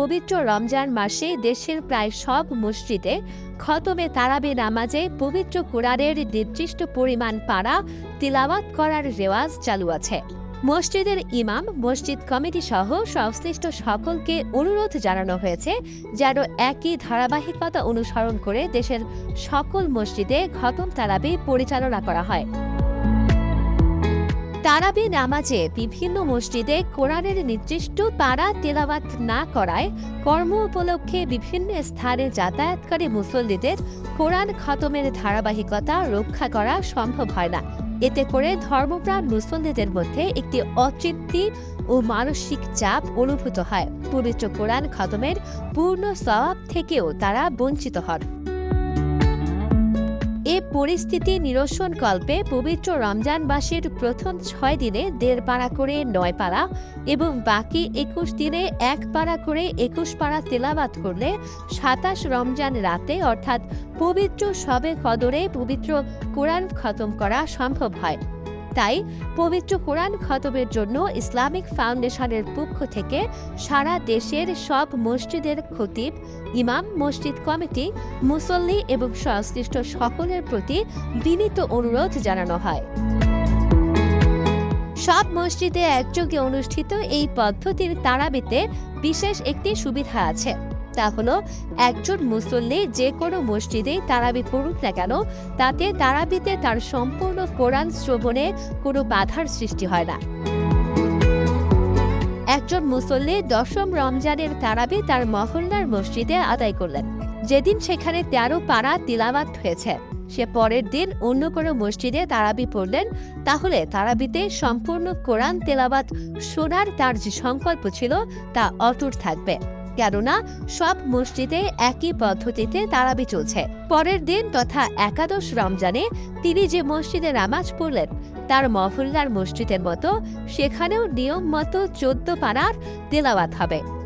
পবিত্র রমজান মাসে দেশের প্রায় সব মসজিদে খতমে তারাবি নামাজে পবিত্র কোরআনের নির্দিষ্ট পরিমাণ পাড়া তিলাওয়াত করার রেওয়াজ চালু আছে। মসজিদের ইমাম, মসজিদ কমিটি সহ সংশ্লিষ্ট সকলকে অনুরোধ জানানো হয়েছে যেন একই ধারাবাহিকতা অনুসরণ করে দেশের সকল মসজিদে খতম তারাবি পরিচালনা করা হয়। তারাবি নামাজে বিভিন্ন মসজিদে কোরআনের নির্দিষ্ট পাড়া তেলাওয়াত না করায় কর্ম উপলক্ষে বিভিন্ন স্থানে যাতায়াতকারী মুসল্লিদের কোরআন খতমের ধারাবাহিকতা রক্ষা করা সম্ভব হয় না। এতে করে ধর্মপ্রাণ মুসল্লিদের মধ্যে একটি অতৃপ্তি ও মানসিক চাপ অনুভূত হয়। পবিত্র কোরআন খতমের পূর্ণ সওয়াব থেকেও তারা বঞ্চিত হন। এ পরিস্থিতি নিরসন কল্পে পবিত্র রমজানবাসীর প্রথম ছয় দিনে দেড় পাড়া করে নয় পাড়া এবং বাকি একুশ দিনে এক পাড়া করে একুশ পাড়া তেলাবাত করলে সাতাশ রমজান রাতে অর্থাৎ পবিত্র সবে কদরে পবিত্র কোরআন খতম করা সম্ভব হয়। তাই পবিত্র কোরআন খতমের জন্য ইসলামিক ফাউন্ডেশনের পক্ষ থেকে সারা দেশের সব মসজিদের খতিব, ইমাম, মসজিদ কমিটি, মুসল্লি এবং সংশ্লিষ্ট সকলের প্রতি বিনীত অনুরোধ জানানো হয়। সব মসজিদে একযোগে অনুষ্ঠিত এই পদ্ধতির তারাবিতে বিশেষ একটি সুবিধা আছে। তা হলো একজন মুসল্লি যে কোনো মসজিদে তারাবি পড়ুক না কেন, তাতে তারাবিতে তার সম্পূর্ণ কোরআন শ্রবণে কোনো বাধার সৃষ্টি হয় না। একজন মুসল্লি দশম রমজানের তারাবি তার মহল্লার মসজিদে আদায় করলেন। যেদিন সেখানে তেরো পাড়া তিলাবাত হয়েছে, সে পরের দিন অন্য কোনো মসজিদে তারাবি পড়লেন, তাহলে তারাবিতে সম্পূর্ণ কোরআন তেলাবাত শোনার তার যে সংকল্প ছিল তা অটুট থাকবে। কেননা সব মসজিদে একই পদ্ধতিতে তারাবি চলছে। পরের দিন তথা একাদশ রমজানে তিনি যে মসজিদে নামাজ পড়লেন, তার মহল্লার মসজিদের মতো, সেখানেও নিয়ম মতো চোদ্দ পাড়ার তেলাওয়াত হবে।